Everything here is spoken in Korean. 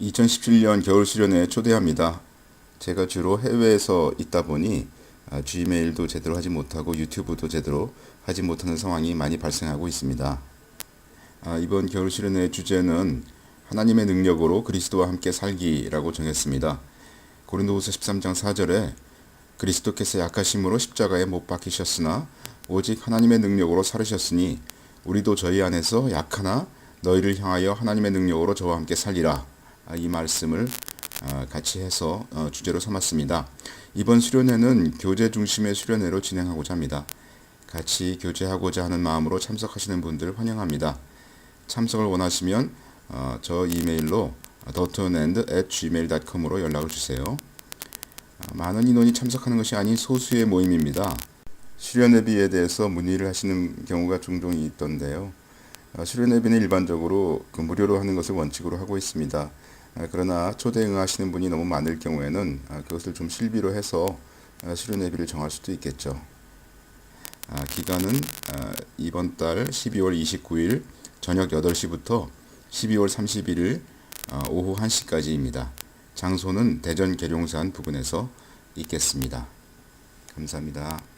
2017년 겨울 수련회에 초대합니다. 제가 주로 해외에서 있다 보니 아, G메일도 제대로 하지 못하고 유튜브도 제대로 하지 못하는 상황이 많이 발생하고 있습니다. 아, 이번 겨울 수련회의 주제는 하나님의 능력으로 그리스도와 함께 살기라고 정했습니다. 고린도후서 13장 4절에 그리스도께서 약하심으로 십자가에 못 박히셨으나 오직 하나님의 능력으로 살으셨으니 우리도 저희 안에서 약하나 너희를 향하여 하나님의 능력으로 저와 함께 살리라. 아, 이 말씀을 아, 같이 해서 어, 주제로 삼았습니다. 이번 수련회는 교제 중심의 수련회로 진행하고자 합니다. 같이 교제하고자 하는 마음으로 참석하시는 분들 환영합니다. 참석을 원하시면 어, 저 이메일로 dotonand@gmail.com으로 연락을 주세요. 아, 많은 인원이 참석하는 것이 아닌 소수의 모임입니다. 수련회비에 대해서 문의를 하시는 경우가 종종 있던데요. 아, 수련회비는 일반적으로 그 무료로 하는 것을 원칙으로 하고 있습니다. 아, 그러나 초대 응하시는 분이 너무 많을 경우에는 아, 그것을 좀 실비로 해서 아, 수련회비를 정할 수도 있겠죠. 아, 기간은 아, 이번 달 12월 29일 저녁 8시부터 12월 31일 아, 오후 1시까지입니다. 장소는 대전 계룡산 부근에서 있겠습니다. 감사합니다.